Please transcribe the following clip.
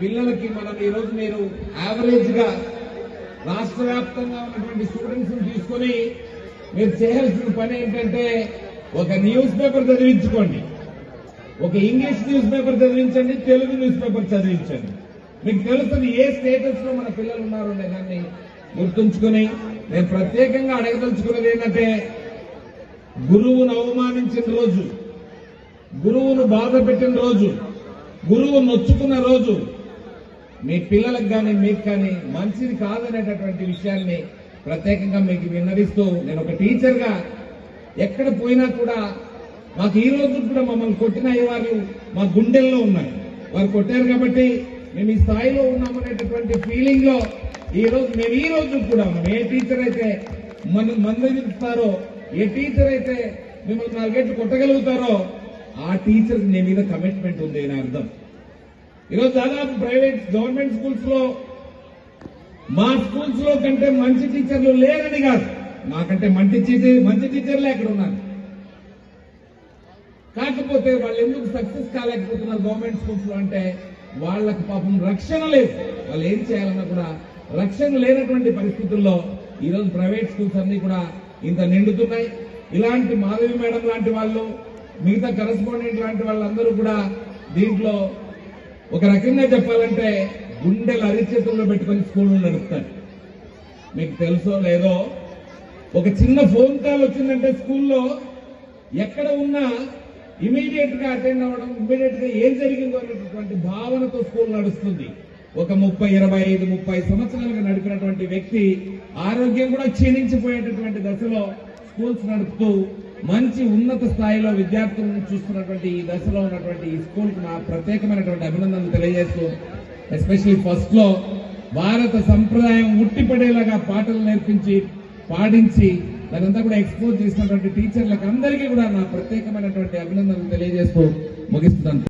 పిల్లలకి మనం ఈ రోజు మీరు యావరేజ్గా రాష్ట్ర వ్యాప్తంగా ఉన్నటువంటి స్టూడెంట్స్ తీసుకొని మీరు చేయాల్సిన పని ఏంటంటే ఒక న్యూస్ పేపర్ చదివించుకోండి. ఒక ఇంగ్లీష్ న్యూస్ పేపర్ చదివించండి తెలుగు న్యూస్ పేపర్ చదివించండి. మీకు తెలుస్తుంది ఏ స్టేటస్లో మన పిల్లలు ఉన్నారు అనే దాన్ని గుర్తుంచుకొని నేను ప్రత్యేకంగా అడగదలుచుకున్నది ఏంటంటే గురువును అవమానించిన రోజు గురువును బాధ పెట్టిన రోజు గురువు నొచ్చుకున్న రోజు మీ పిల్లలకు కానీ మీకు కానీ మంచిది కాదనేటటువంటి విషయాన్ని ప్రత్యేకంగా మీకు విన్నవిస్తూ నేను ఒక టీచర్గా ఎక్కడ పోయినా కూడా మాకు ఈ రోజు కూడా మమ్మల్ని కొట్టిన వారు మా గుండెల్లో ఉన్నాయి వారు కొట్టారు కాబట్టి మేము ఈ స్థాయిలో ఉన్నామనేటటువంటి ఫీలింగ్లో ఈ రోజు మేము ఈ రోజు కూడా ఉన్నాం. ఏ టీచర్ అయితే మన మందలిస్తారో ఏ టీచర్ అయితే మిమ్మల్ని నాలుగేట్లు కొట్టగలుగుతారో ఆ టీచర్ నీ మీద కమిట్మెంట్ ఉంది అని అర్థం ఈరోజు దాదాపు ప్రైవేట్ గవర్నమెంట్ స్కూల్స్లో మా స్కూల్స్లో కంటే మంచి టీచర్లు లేరని కాదు. మాకంటే మంచి టీచర్ మంచి టీచర్లే అక్కడ ఉన్నారు. కాకపోతే వాళ్ళు ఎందుకు సక్సెస్ కాలేకపోతున్నారు గవర్నమెంట్ స్కూల్స్లో అంటే వాళ్ళకు పాపం రక్షణ లేదు. వాళ్ళు ఏం చేయాలన్నా కూడా రక్షణ లేనటువంటి పరిస్థితుల్లో ఈరోజు ప్రైవేట్ స్కూల్స్ అన్ని కూడా ఇంత నిండుతున్నాయి. ఇలాంటి మాధవి మేడం లాంటి వాళ్ళు మిగతా కరెస్పాండెంట్ లాంటి వాళ్ళందరూ కూడా దీంట్లో ఒక రకంగా చెప్పాలంటే గుండెలు అరిచేతుల్లో పెట్టుకొని స్కూల్ నడుపుతారు. మీకు తెలుసో లేదో ఒక చిన్న ఫోన్ కాల్ వచ్చిందంటే స్కూల్లో ఎక్కడ ఉన్నా ఇమీడియట్గా అటెండ్ అవ్వడం ఇమీడియట్గా ఏం జరిగిందో అనేటటువంటి భావనతో స్కూల్ నడుస్తుంది. ఒక ముప్పై ఇరవై ఐదు ముప్పై సంవత్సరాలుగా నడిపినటువంటి వ్యక్తి ఆరోగ్యం కూడా క్షీణించిపోయేటటువంటి దశలో స్కూల్స్ నడుపుతూ మంచి ఉన్నత స్థాయిలో విద్యార్థులను చూస్తున్నటువంటి ఈ దశలో ఉన్నటువంటి ఈ స్కూల్కి నా ప్రత్యేకమైనటువంటి అభినందనలు తెలియజేస్తూ ఎస్పెషలీ ఫస్ట్లో భారత సంప్రదాయం ఉట్టిపడేలాగా పాటలు నేర్పించి పాడించి దానంతా కూడా ఎక్స్పోజ్ చేసినటువంటి టీచర్లకు అందరికీ కూడా నా ప్రత్యేకమైనటువంటి అభినందనలు తెలియజేస్తూ ముగిస్తున్నాను.